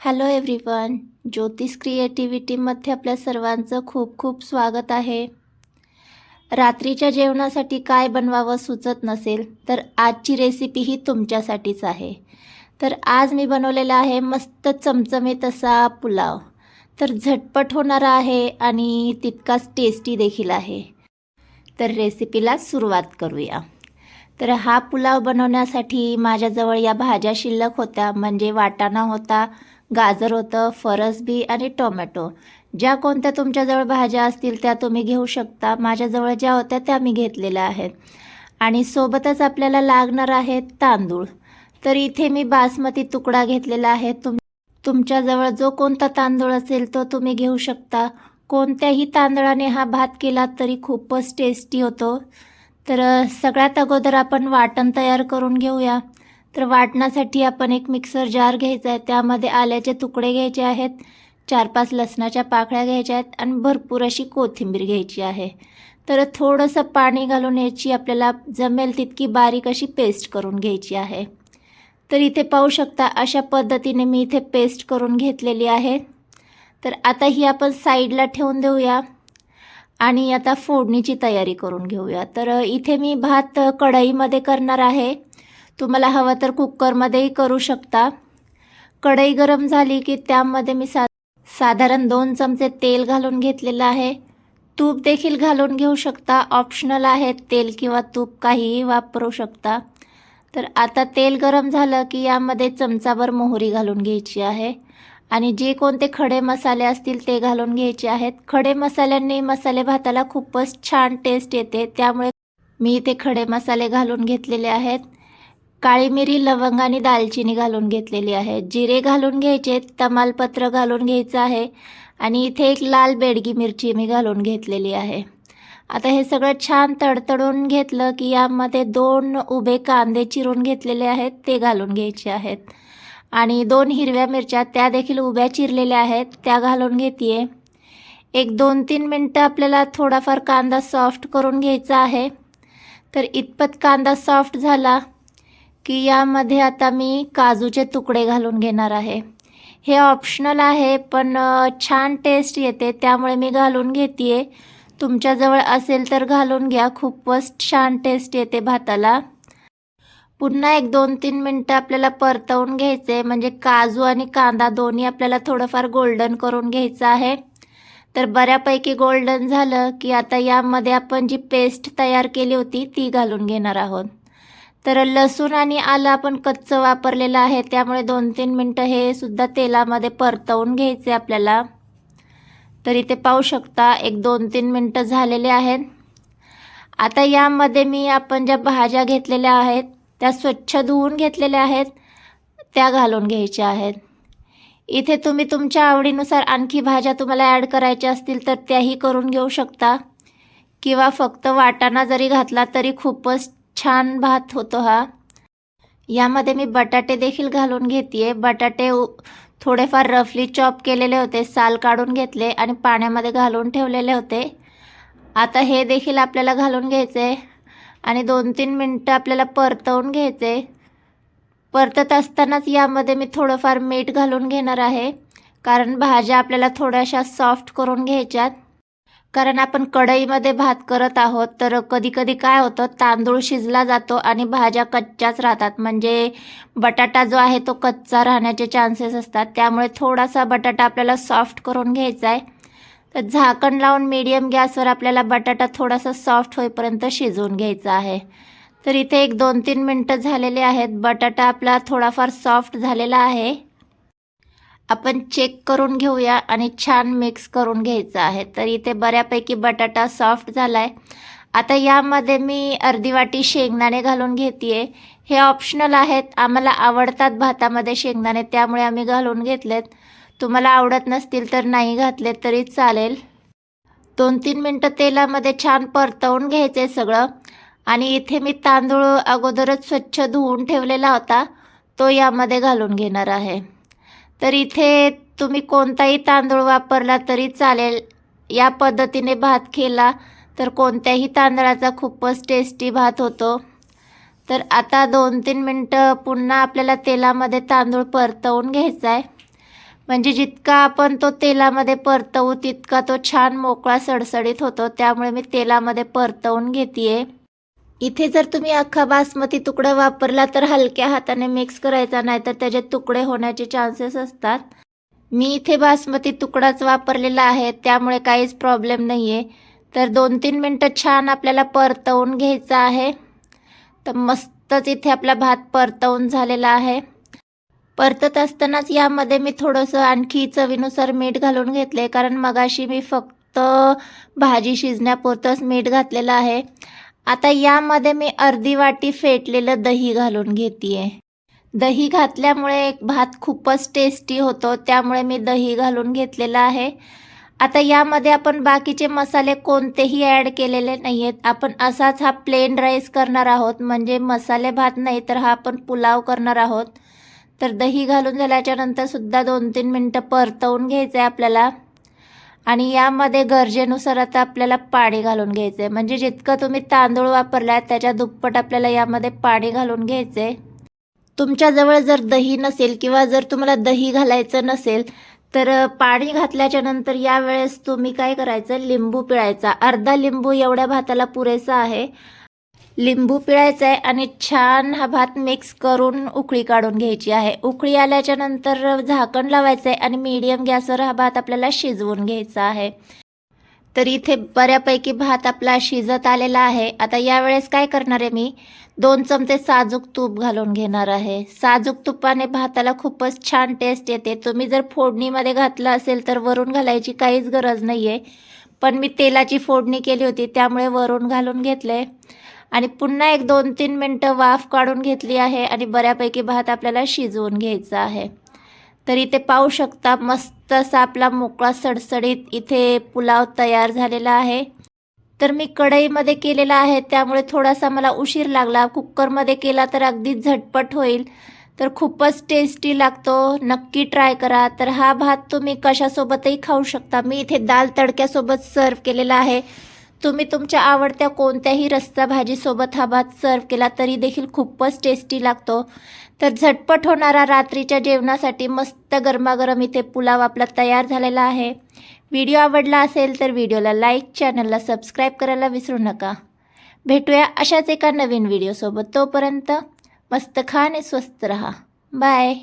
Hello everyone ज्योतिष क्रिएटिव्हिटीमध्ये आपल्या सर्वांचं खूप खूप स्वागत आहे. रात्रीच्या जेवणासाठी काय बनवावं सुचत नसेल तर आजची रेसिपी ही तुमच्यासाठीच आहे. तर आज मी बनवलेला आहे मस्त चमचमीत असा पुलाव. तर झटपट होणारा आहे आणि तितकाच टेस्टी देखील आहे. तर रेसिपीला सुरुवात करूया. तर हा पुलाव बनवण्यासाठी माझ्याजवळ या भाज्या शिल्लक होत्या. म्हणजे वाटाणा होता गाजर होतं फरसबी आणि टोमॅटो. ज्या कोणत्या तुमच्याजवळ भाज्या असतील त्या तुम्ही घेऊ शकता. माझ्याजवळ ज्या होत्या त्या मी घेतलेल्या आहेत. आणि सोबतच आपल्याला लागणार आहेत तांदूळ. तर इथे मी बासमती तुकडा घेतलेला आहे. तुम तुमच्याजवळ जो कोणता तांदूळ असेल तो तुम्ही घेऊ शकता. कोणत्याही तांदळाने हा भात केला तरी खूपच टेस्टी होतो. तर सगळ्यात अगोदर आपण वाटण तयार करून घेऊया. तर वाटणासाठी आपण एक मिक्सर जार घ्यायचा आहे. त्यामध्ये आल्याचे तुकडे घ्यायचे आहेत चार पाच लसणाच्या पाकळ्या घ्यायच्या आहेत आणि भरपूर अशी कोथिंबीर घ्यायची आहे. तर थोडंसं पाणी घालून याची आपल्याला जमेल तितकी बारीक अशी पेस्ट करून घ्यायची आहे. तर इथे पाहू शकता अशा पद्धतीने मी इथे पेस्ट करून घेतलेली आहे. तर आता ही आपण साईडला ठेवून देऊया. आणि आता फोडणीची तयारी करून घेऊया. तर इथे मी भात कढईमध्ये करणार आहे. तुम्हाला हवं तर कुकरमध्येही करू शकता. कढई गरम झाली की त्यामध्ये मी सा साधारण दोन चमचे तेल घालून घेतलेलं आहे. तूप देखील घालून घेऊ शकता. ऑप्शनल आहे तेल किंवा तूप काहीही वापरू शकता. तर आता तेल गरम झालं की यामध्ये चमचाभर मोहरी घालून घ्यायची आहे. आणि जे कोणते खडे मसाले असतील ते घालून घ्यायचे आहेत. खडे मसाल्यांनी मसाले भाताला खूपच छान टेस्ट येते. त्यामुळे मी इथे खडे मसाले घालून घेतलेले आहेत. काळी मिरी लवंग आणि दालचिनी घालून घेतलेली आहे. जिरे घालून घ्यायचे तमालपत्र घालून घ्यायचं आहे. आणि इथे एक लाल बेडगी मिरची मी घालून घेतलेली आहे. आता हे सगळं छान तडतडून घेतलं की यामध्ये दोन उभे कांदे चिरून घेतलेले आहेत. ते घालून घ्यायचे आहेत. आणि दोन हिरव्या मिरच्या त्या देखील उभ्या चिरलेल्या आहेत त्या घालून घेते एक दोन तीन मिनटं आपल्याला थोडाफार कांदा सॉफ्ट करून घ्यायचा आहे. तर इतपत कांदा सॉफ्ट झाला की यामध्ये आता मी काजूचे तुकडे घालून घेणार आहे. हे ऑप्शनल आहे पण छान टेस्ट येते त्यामुळे मी घालून घेते तुमच्याजवळ असेल तर घालून घ्या खूपच छान टेस्ट येते भाताला. पुन्हा एक दोन तीन मिनटं आपल्याला परतवून घ्यायचे. म्हणजे काजू आणि कांदा दोन्ही आपल्याला थोडंफार गोल्डन करून घ्यायचं आहे. तर बऱ्यापैकी गोल्डन झालं की आता यामध्ये आपण जी पेस्ट तयार केली होती ती घालून घेणार आहोत. तर लसूण आणि आलं आपण कच्चं वापरलेलं आहे त्यामुळे दोन तीन मिनटं हे सुद्धा तेलामध्ये परतवून घ्यायचे आपल्याला. तर इथे पाहू शकता एक दोन तीन मिनटं झालेले आहेत. आता यामध्ये मी आपण ज्या भाज्या घेतलेल्या आहेत त्या स्वच्छ धुवून घेतलेल्या आहेत त्या घालून घ्यायच्या आहेत. इथे तुम्ही तुमच्या आवडीनुसार आणखी भाज्या तुम्हाला ॲड करायच्या असतील तर त्याही करून घेऊ शकता. किंवा फक्त वाटाणा जरी घातला तरी खूपच छान भात होतो हा. यामध्ये मी बटाटे देखील घालून घेते बटाटे थोडेफार रफली चॉप केलेले होते साल काढून घेतले आणि पाण्यामध्ये घालून ठेवलेले होते. आता हे देखील आपल्याला घालून घ्यायचे आणि दोन तीन मिनटं आपल्याला परतवून घ्यायचे. परतत असतानाच यामध्ये मी थोडंफार मीठ घालून घेणार आहे. कारण भाज्या आपल्याला थोड्याशा सॉफ्ट करून घ्यायच्यात. कारण आपण कढईमध्ये भात करत आहोत तर कधीकधी काय होतं तांदूळ शिजला जातो आणि भाज्या कच्च्याच राहतात. म्हणजे बटाटा जो आहे तो कच्चा राहण्याचे चान्सेस असतात. त्यामुळे थोडासा बटाटा आपल्याला सॉफ्ट करून घ्यायचा आहे. तर झाकण लावून मीडियम गॅसवर आपल्याला बटाटा थोडासा सॉफ्ट होईपर्यंत शिजवून घ्यायचा आहे. तर इथे एक दोन तीन मिनटं झालेले आहेत. बटाटा आपला थोडाफार सॉफ्ट झालेला आहे. आपण चेक करून घेऊया आणि छान मिक्स करून घ्यायचं आहे. तर इथे बऱ्यापैकी बटाटा सॉफ्ट झाला आहे आता यामध्ये मी अर्धी वाटी शेंगदाणे घालून घेते हे ऑप्शनल आहेत. आम्हाला आवडतात भातामध्ये शेंगदाणे त्यामुळे आम्ही घालून घेतलेत. तुम्हाला आवडत नसतील तर नाही घातले तरी चालेल. दोन तीन मिनटं तेलामध्ये छान परतवून घ्यायचे सगळं. आणि इथे मी तांदूळ अगोदरच स्वच्छ धुवून ठेवलेला होता. तो यामध्ये घालून घेणार आहे. तर इथे तुम्ही कोणताही तांदूळ वापरला तरी चालेल. या पद्धतीने भात केला तर कोणत्याही तांदळाचा खूपच टेस्टी भात होतो. तर आता दोन तीन मिनटं पुन्हा आपल्याला तेलामध्ये तांदूळ परतवून घ्यायचा आहे म्हणजे जितका आपण तो तेलामध्ये परतवू तितका तो छान मोकळा सडसडीत होतो. त्यामुळे मी तेलामध्ये परतवून घेते इथे जर तुम्ही अख्खा बासमती तुकडा वापरला तर हलक्या हाताने मिक्स करायचा नाही तर त्याचे तुकडे होण्याचे चान्सेस असतात. मी इथे बासमती तुकडाच वापरलेला आहे त्यामुळे काहीच प्रॉब्लेम नाही आहे तर दोन तीन मिनटं छान आपल्याला परतवून घ्यायचं आहे. तर मस्तच इथे आपला भात परतवून झालेला आहे. परतत असतानाच यामध्ये मी थोडंसं आणखी चवीनुसार मीठ घालून घेतले कारण मगाशी मी फक्त भाजी शिजण्यापुरतंच मीठ घातलेलं आहे. आता यामध्ये मी अर्धी वाटी फेटलेलं दही घालून घेते दही घातल्यामुळे एक भात खूपच टेस्टी होतो त्यामुळे मी दही घालून घेतलेलं आहे. आता यामध्ये आपण बाकीचे मसाले कोणतेही ॲड केलेले नाही आहेत आपण असाच हा प्लेन राईस करणार आहोत. म्हणजे मसाले भात नाही तर हा आपण पुलाव करणार आहोत. तर दही घालून झाल्याच्यानंतर सुद्धा दोन तीन मिनटं परतवून घ्यायचं आहे आपल्याला. आणि यामध्ये गरजेनुसार आता आपल्याला पाणी घालून घ्यायचं आहे म्हणजे जितकं तुम्ही तांदूळ वापरलात त्याच्या दुप्पट आपल्याला यामध्ये पाणी घालून घ्यायचं आहे तुमच्याजवळ जर दही नसेल किंवा जर तुम्हाला दही घालायचं नसेल तर पाणी घातल्याच्या नंतर यावेळेस तुम्ही काय करायचं? लिंबू पिळायचा. अर्धा लिंबू एवढ्या भाताला पुरेसा आहे. लिंबू पिळायचा आहे आणि छान हा भात मिक्स करून उकळी काढून घ्यायची आहे. उकळी आल्याच्यानंतर झाकण लावायचं आहे आणि मीडियम गॅसवर हा भात आपल्याला शिजवून घ्यायचा आहे. तर इथे बऱ्यापैकी भात आपला शिजत आलेला आहे. आता यावेळेस काय करणार आहे मी? दोन चमचे साजूक तूप घालून घेणार आहे. साजूक तुपाने भाताला खूपच छान टेस्ट येते. तुम्ही जर फोडणीमध्ये घातलं असेल तर वरून घालायची काहीच गरज नाही आहे पण मी तेलाची फोडणी केली होती त्यामुळे वरून घालून घेतले आणि पुन्हा एक दोन तीन मिनटं वाफ काढून घेतली आहे आणि बऱ्यापैकी भात आपल्याला शिजवून घ्यायचा आहे. तर इथे पाहू शकता मस्त असा आपला मोकळा सडसडीत इथे पुलाव तयार झालेला आहे. तर मी कढईमध्ये केलेला आहे त्यामुळे थोडासा मला उशीर लागला. कुकरमध्ये केला तर अगदी झटपट होईल. तर खूपच टेस्टी लागतो. नक्की ट्राय करा. तर हा भात तुम्ही कशासोबतही खाऊ शकता. मी इथे दाल तडक्यासोबत सर्व केलेला आहे. तुम्ही तुमच्या आवडत्या कोणत्याही रस्सा भाजीसोबत हा भात सर्व केला तरी देखील खूपच टेस्टी लागतो. तर झटपट होणारा रात्रीच्या जेवणासाठी मस्त गरमागरम इथे पुलाव आपला तयार झालेला आहे. व्हिडिओ आवडला असेल तर व्हिडिओला लाईक चॅनलला सबस्क्राईब करायला विसरू नका. भेटूया अशाच एका नवीन व्हिडिओसोबत तोपर्यंत मस्त खा आणि स्वस्त रहा. बाय